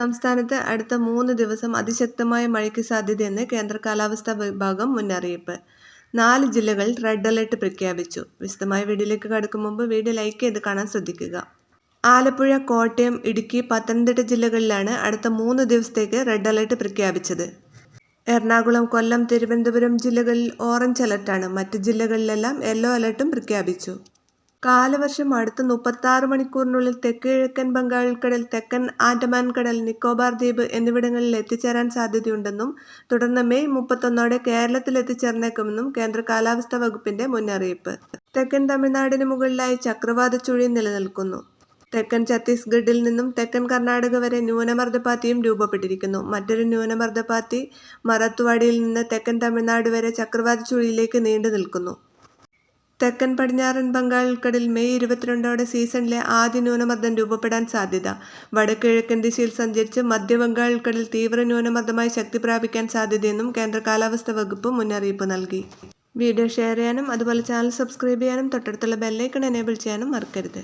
സംസ്ഥാനത്ത് അടുത്ത മൂന്ന് ദിവസം അതിശക്തമായ മഴയ്ക്ക് സാധ്യതയെന്ന് കേന്ദ്ര കാലാവസ്ഥാ വിഭാഗം മുന്നറിയിപ്പ്. നാല് ജില്ലകൾ റെഡ് അലർട്ട് പ്രഖ്യാപിച്ചു. വിശദമായ വീഡിയോയിലേക്ക് കടക്കും മുമ്പ് വീഡിയോ ലൈക്ക് ചെയ്ത് കാണാൻ ശ്രദ്ധിക്കുക. ആലപ്പുഴ കോട്ടയം ഇടുക്കി പത്തനംതിട്ട ജില്ലകളിലാണ് അടുത്ത മൂന്ന് ദിവസത്തേക്ക് റെഡ് അലർട്ട് പ്രഖ്യാപിച്ചത്. എറണാകുളം കൊല്ലം തിരുവനന്തപുരം ജില്ലകളിൽ ഓറഞ്ച് അലർട്ടാണ്. മറ്റ് ജില്ലകളിലെല്ലാം യെല്ലോ അലർട്ടും പ്രഖ്യാപിച്ചു. കാലവർഷം അടുത്ത മുപ്പത്താറ് മണിക്കൂറിനുള്ളിൽ തെക്ക് കിഴക്കൻ ബംഗാൾ കടൽ തെക്കൻ ആൻഡമാൻ കടൽ നിക്കോബാർ ദ്വീപ് എന്നിവിടങ്ങളിൽ എത്തിച്ചേരാൻ സാധ്യതയുണ്ടെന്നും തുടർന്ന് മെയ് മുപ്പത്തൊന്നോടെ കേരളത്തിൽ എത്തിച്ചേർന്നേക്കുമെന്നും കേന്ദ്ര കാലാവസ്ഥാ വകുപ്പിന്റെ മുന്നറിയിപ്പ്. തെക്കൻ തമിഴ്നാടിന് മുകളിലായി ചക്രവാത ചുഴി നിലനിൽക്കുന്നു. തെക്കൻ ഛത്തീസ്ഗഡിൽ നിന്നും തെക്കൻ കർണാടക വരെ ന്യൂനമർദ്ദപാത്തിയും രൂപപ്പെട്ടിരിക്കുന്നു. മറ്റൊരു ന്യൂനമർദ്ദപാത്തി മറത്തുവാടിയിൽ നിന്ന് തെക്കൻ തമിഴ്നാട് വരെ ചക്രവാത ചുഴിയിലേക്ക് നീണ്ടു നിൽക്കുന്നു തെക്കൻ പടിഞ്ഞാറൻ ബംഗാൾ ഉൾക്കടൽ മെയ് ഇരുപത്തിരണ്ടോടെ സീസണിലെ ആദ്യ ന്യൂനമർദ്ദം രൂപപ്പെടാൻ സാധ്യത. വടക്കുകിഴക്കൻ ദിശയിൽ സഞ്ചരിച്ച് മധ്യ ബംഗാൾ ഉൾക്കടലിൽ തീവ്ര ന്യൂനമർദ്ദമായി ശക്തി പ്രാപിക്കാൻ സാധ്യതയെന്നും കേന്ദ്ര കാലാവസ്ഥാ വകുപ്പ് മുന്നറിയിപ്പ് നൽകി. വീഡിയോ ഷെയർ ചെയ്യാനും അതുപോലെ ചാനൽ സബ്സ്ക്രൈബ് ചെയ്യാനും തൊട്ടടുത്തുള്ള ബെല്ലൈക്കൺ എനേബിൾ ചെയ്യാനും മറക്കരുത്.